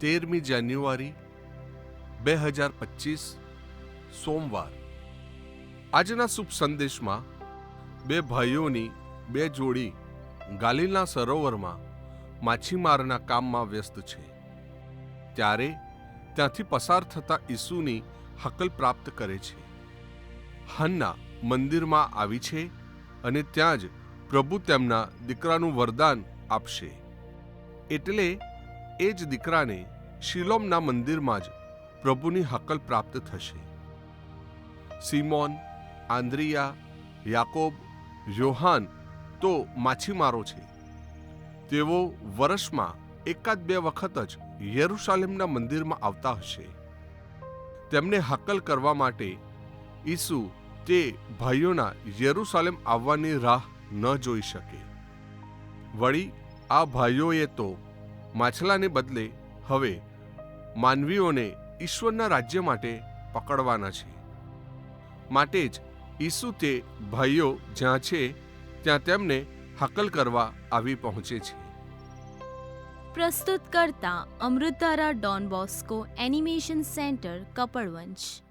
તેરમી જાન્યુઆરી, બે હજાર પચીસ, સોમવાર. આજના શુભ સંદેશમાં બે ભાઈઓની બે જોડી ગાલિલના સરોવરમાં માછીમારના કામમાં વ્યસ્ત છે. ત્યારે ત્યાંથી પસાર થતા ઈસુની હકલ પ્રાપ્ત કરે છે. હન્ના મંદિરમાં આવી છે અને ત્યાં જ પ્રભુ તેમના દીકરાનું વરદાન આપશે. એટલે એ જ દીકરાને શિલોમના મંદિરમાં જ પ્રભુની હકલ પ્રાપ્ત થશે. સિમોન, આંદ્રિયા, યાકોબ, યોહાન તો માછીમારો છે. તેઓ વર્ષમાં એકાદ બે વખત જ યેરુશાલેમના મંદિરમાં આવતા હશે. તેમને હકલ કરવા માટે ઈસુ તે ભાઈઓના યેરુશાલેમ આવવાની રાહ ન જોઈ શકે. વળી આ ભાઈઓએ તો માછલાને બદલે હવે માનવીઓને ઈશ્વરના રાજ્ય માટે પકડવાના છે. માટે જ ઈસુ તે ભાઈઓ જ્યાં છે, ત્યાં તેમને હકલ કરવા આવી પહોંચે છે. પ્રસ્તુત કરતા અમૃતારા Don Bosco animation centre Kapadvanj